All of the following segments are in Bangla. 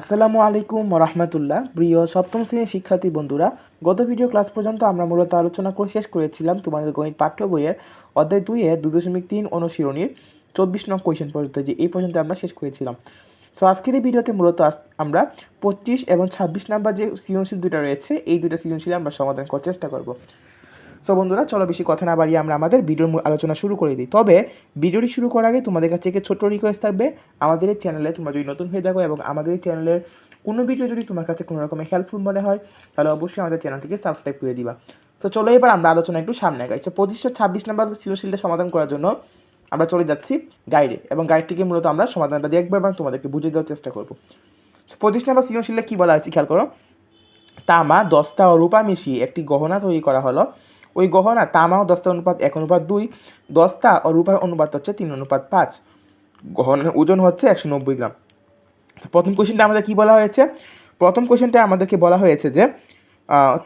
আসসালামু আলাইকুম রহমতুল্লাহ প্রিয় সপ্তম শ্রেণির শিক্ষার্থী বন্ধুরা, গত ভিডিও ক্লাস পর্যন্ত আমরা মূলত আলোচনা করে শেষ করেছিলাম তোমাদের গণিত পাঠ্য বইয়ের অধ্যায় দুইয়ের দু দশমিক তিন অনুশীলনীর চব্বিশ নং কোয়েশন পর্যন্ত, যে এই পর্যন্ত আমরা শেষ করেছিলাম। সো আজকের এই ভিডিওতে মূলত আমরা পঁচিশ এবং ছাব্বিশ নাম্বার যে সৃজনশীল দুটা রয়েছে, এই দুটো সৃজনশীল আমরা সমাধান করার চেষ্টা করব। সো বন্ধুরা, চলো বেশি কথা না বাড়িয়ে আমরা আমাদের ভিডিওর আলোচনা শুরু করে দিই। তবে, ভিডিওটি শুরু করার আগে তোমাদের কাছে একটি ছোট্ট রিকোয়েস্ট থাকবে। আমাদের এই চ্যানেলে তোমরা যদি নতুন হয়ে থাকো এবং আমাদের এই চ্যানেলের কোনো ভিডিও যদি তোমার কাছে কোনো রকমের হেল্পফুল মনে হয়, তাহলে অবশ্যই আমাদের চ্যানেলটিকে সাবস্ক্রাইব করে দিবা। সো চলো এবার আমরা আলোচনা একটু সামনে আগাই। সো পঁচিশশো ছাব্বিশ নম্বর সৃজনশীলটা সমাধান করার জন্য আমরা চলে যাচ্ছি গাইডে এবং গাইডটিকে মূলত আমরা সমাধানটা দেখব এবং তোমাদেরকে বুঝিয়ে দেওয়ার চেষ্টা করব। সো পঁচিশ নাম্বার সৃজনশীলটা কী বলা হয়েছে? খেয়াল করো। তামা, দস্তা ও রূপা মিশিয়ে একটি গহনা তৈরি করা হলো। ওই গহনা তামা ও দস্তা অনুপাত এক, অনুপাত দুই দস্তা ও রূপার অনুপাত হচ্ছে তিন, অনুপাত পাঁচ। গহনার ওজন হচ্ছে একশো নব্বই গ্রাম। প্রথম কোশ্চেনটা আমাদের কি বলা হয়েছে? প্রথম কোশ্চেনটা আমাদেরকে বলা হয়েছে যে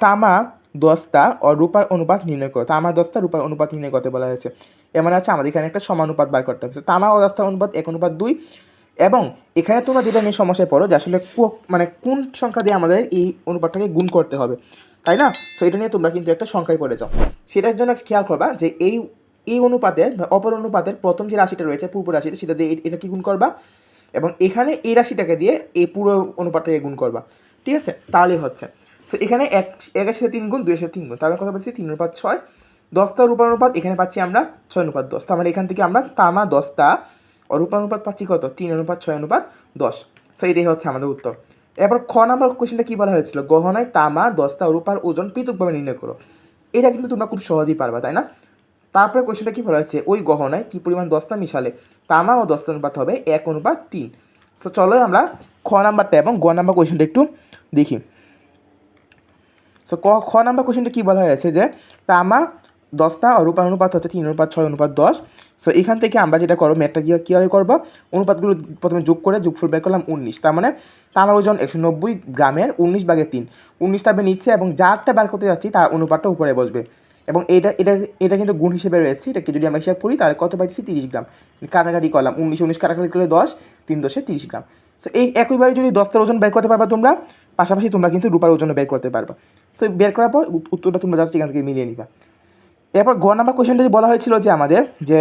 তামা দস্তা ও রূপার অনুপাত নির্ণয় করো। তামা দস্তা রূপার অনুপাত নির্ণয় করতে বলা হয়েছে। এর মানে হচ্ছে আমাদের এখানে একটা সমানুপাত বার করতে হবে। তামা ও দস্তার অনুপাত এক, অনুপাত দুই এবং এখানে তোমরা যেটা নিয়ে সমস্যায় পড়ো যে, আসলে মানে কোন সংখ্যা দিয়ে আমাদের এই অনুপাতটাকে গুণ করতে হবে। তাই না? সো এটা নিয়ে তোমরা কিন্তু একটা সংখ্যায় পড়ে যাও। সেটার জন্য খেয়াল করবা যে এই এই অনুপাতের অপর অনুপাতের প্রথম যে রাশিটা রয়েছে, পূর্ব রাশিটা সেটা দিয়ে এটা কি গুণ করবা? এবং এখানে এই রাশিটাকে দিয়ে এই পুরো অনুপাতটাকে গুণ করবা। ঠিক আছে? তাহলে হচ্ছে। সো এখানে এক একের সাথে তিন গুণ দুইয়ের সাথে তিন গুণ। তাহলে কথা বলছি তিন অনুপাত ছয়। দশটা রূপার অনুপাত এখানে পাচ্ছি আমরা ছয় অনুপাত দশ। তার মানে এখান থেকে আমরা তামা দশটা অনুপাত পাচ্ছি কত? তিন অনুপাত, ছয় অনুপাত দশ। সো এটাই হচ্ছে আমাদের উত্তর। এরপর খ নাম্বার কোশ্চেনটা কী বলা হয়েছিল? গহনায় তামা ও রূপার ওজন পৃথকভাবে নির্ণয় করো। এটা কিন্তু তোমরা খুব সহজেই পারবা, তাই না? তারপরে কোশ্চেনটা কী বলা হয়েছে? ওই গহনায় কী পরিমাণ দস্তা মিশালে? তামা ও দস্তা অনুপাত হবে এক অনুপাত তিন। সো চলো আমরা খ নাম্বারটা এবং গ নাম্বার কোশ্চেনটা একটু দেখি। সো ক, খ নাম্বার কোশ্চেনটা কী বলা হয়েছে যে, তামা দশটা রূপার অনুপাত হচ্ছে তিন, অনুপাত ছয়, অনুপাত দশ। সো এখান থেকে আমরা যেটা করব ম্যাটটা দিয়ে কীভাবে করব? অনুপাতগুলো প্রথমে যোগ করে যোগফল বের করলাম উনিশ। তার মানে তামার ওজন একশো নব্বই গ্রামের উনিশ ভাগের তিন। উনিশ তাবে নিচ্ছে এবং যারটা বার করতে যাচ্ছি, তার অনুপাতটা উপরে বসবে। এবং এটা এটা এটা কিন্তু গুণ হিসেবে রয়েছে। এটাকে যদি আমরা হিসাব করি, তাহলে কত পাইছি তিরিশ গ্রাম। কাটাকাটি করলাম। উনিশ উনিশ কাটাকাটি করলে দশ, তিন দশে তিরিশ গ্রাম। সো এই একইবারে যদি দশটার ওজন বের করতে পারবা তোমরা, পাশাপাশি তোমরা কিন্তু রূপার ওজনও বের করতে পারবা। সো বের করার পর উত্তরটা তোমরা জাস্ট এখান থেকে মিলিয়ে নিবা। এরপর গ নাম্বার কোশ্চেনটা বলা হয়েছিল যে আমাদের, যে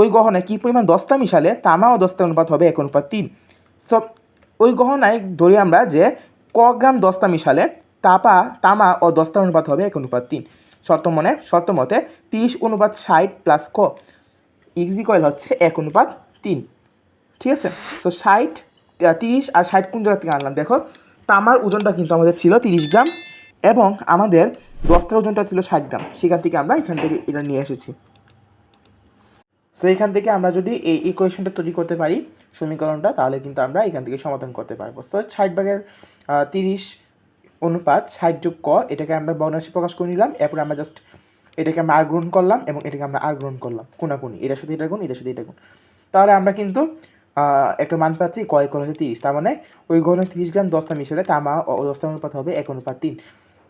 ওই গহনায় কী পরিমাণ দস্তা মিশালে তামা ও দস্তা অনুপাত হবে এক অনুপাত তিন। সো ওই গহনায় ধরি আমরা যে, ক গ্রাম দস্তা মিশালে, তাপা, তামা ও দস্তা অনুপাত হবে এক অনুপাত তিন। শর্ত মনে, শর্ত মতে তিরিশ অনুপাত ষাট প্লাস ক ইজিকয়েল হচ্ছে এক অনুপাত তিন। ঠিক আছে? সো ষাট তিরিশ আর ষাট কোন জায়গা থেকে আনলাম? দেখো, তামার ওজনটা কিন্তু আমাদের ছিল তিরিশ গ্রাম। এবং আমাদের দশটার ওজনটা ছিল ষাট গ্রাম। সেখান থেকে আমরা এখান থেকে এটা নিয়ে এসেছি। সো এখান থেকে আমরা যদি এই ইকুয়েশনটা তৈরি করতে পারি সমীকরণটা, তাহলে কিন্তু আমরা এখান থেকে সমাধান করতে পারব। সো ষাট ভাগের তিরিশ অনুপাত ষাট যোগ ক, এটাকে আমরা বর্ণাশি প্রকাশ করে নিলাম। এরপর আমরা জাস্ট এটাকে আমরা আর গ্রহণ করলাম এবং এটাকে আমরা আর গ্রহণ করলাম। কোনাকুনি এটার সাথে এটা গুণ, এটার সাথে এটা গুণ। তাহলে আমরা কিন্তু একটা মান পাচ্ছি কয় কল হচ্ছে তিরিশ। তার মানে ওই গহনে তিরিশ গ্রাম দশটা মিশালে তামা ও দশটা অনুপাত হবে এক অনুপাত তিন।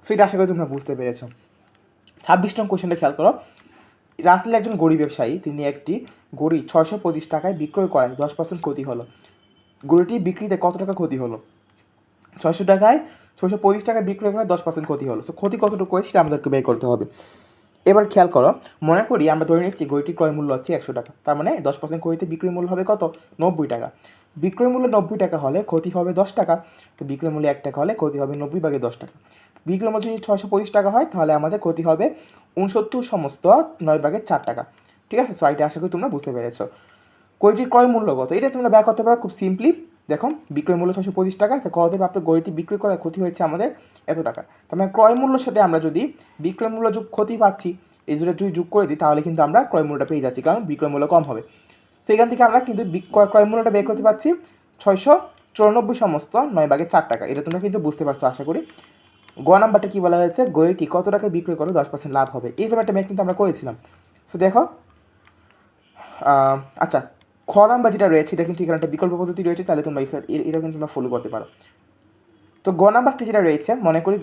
সো এটা আশা করি তোমরা বুঝতে পেরেছ। ছাব্বিশ নং কোশ্চেনটা খেয়াল করো। রাসেল একজন গরিব ব্যবসায়ী, তিনি একটি গড়ি ছয়শো পঁচিশ টাকায় বিক্রয় করায় দশ পার্সেন্ট ক্ষতি হলো। গড়িটি বিক্রিতে কত টাকা ক্ষতি হলো? ছয়শো টাকায়, ছয়শো পঁচিশ টাকায় বিক্রয় করায় দশ পার্সেন্ট ক্ষতি হলো। সো ক্ষতি কতটুকু হয় সেটা আমাদেরকে বের করতে হবে। এবার খেয়াল করো, মনে করি আমরা ধরে নিচ্ছি গড়িটির ক্রয় মূল্য হচ্ছে একশো টাকা। তার মানে দশ পার্সেন্ট ক্ষতিতে বিক্রয় মূল্য হবে কত? নব্বই টাকা। বিক্রয় মূল্য নব্বই টাকা হলে ক্ষতি হবে দশ টাকা, তো বিক্রয় মূল্য এক টাকা হলে ক্ষতি হবে নব্বই ভাগে দশ টাকা। বিক্রয় মূল্য যদি ছয়শো পঁচিশ টাকা হয়, তাহলে আমাদের ক্ষতি হবে উনসত্তর সমস্ত নয় ভাগের চার টাকা। ঠিক আছে? সো এটা আশা করি তোমরা বুঝতে পেরেছ। গড়িটির ক্রয় মূল্য কত? এটা তোমরা বের করতে পারো খুব সিম্পলি দেখো, বিক্রয় মূল্য ছশো পঁচিশ টাকা, তো কত প্রাপ্ত গড়িটি বিক্রি করার ক্ষতি হয়েছে আমাদের এত টাকা। তার মানে ক্রয় মূল্যের সাথে আমরা যদি বিক্রয় মূল্য যোগ ক্ষতি পাচ্ছি, এই দুটো যদি যোগ করে দিই, তাহলে কিন্তু আমরা ক্রয় মূল্যটা পেয়ে যাচ্ছি, কারণ বিক্রয় মূল্য কম হবে। সেখান থেকে আমরা কিন্তু ক্রয় মূল্যটা বের করতে পারছি ছয়শো চুরানব্বই সমস্ত নয় ভাগে চার টাকা। এটা তোমরা কিন্তু বুঝতে পারছ, আশা করি। গ নাম্বারটা কী বলা হয়েছে? গড়িটি কত টাকায় বিক্রয় করলে দশ পার্সেন্ট লাভ হবে? এইরকম একটা ম্যাথ কিন্তু আমরা করেছিলাম। সো দেখো আচ্ছা খ নাম্বার যেটা রয়েছে, এটা কিন্তু এখানে একটা বিকল্প পদ্ধতি রয়েছে, তাহলে তোমরা এটা কিন্তু তোমরা ফলো করতে পারো। তো গ নাম্বারটি যেটা রয়েছে, মনে করি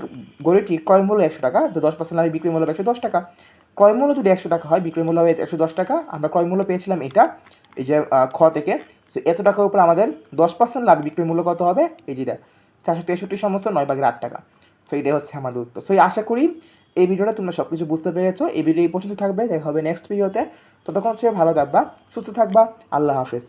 গড়িটি ক্রয় মূল্য একশো টাকা, তো দশ পার্সেন্ট লাভে বিক্রয় মূল্য একশো দশ টাকা। ক্রয় মূল্য যদি একশো টাকা হয়, বিক্রয় মূল্য হবে একশো দশ টাকা। আমরা ক্রয় মূল্য পেয়েছিলাম এটা, এই যে খ থেকে। সো এত টাকার উপর আমাদের দশ পার্সেন্ট লাভ বিক্রয় মূল্য কত হবে? এই যেটা চারশো তেষট্টি সমস্ত নয় ভাগের আট টাকা। সো এটাই হচ্ছে আমাদের উত্তর। সো আশা করি এই ভিডিওটা তোমরা সব কিছু বুঝতে পেরেছ। এই ভিডিও এই পর্যন্ত থাকবে। দেখা হবে নেক্সট ভিডিওতে ততক্ষণ সে ভালো থাকবা, সুস্থ থাকবা। আল্লাহ হাফেজ।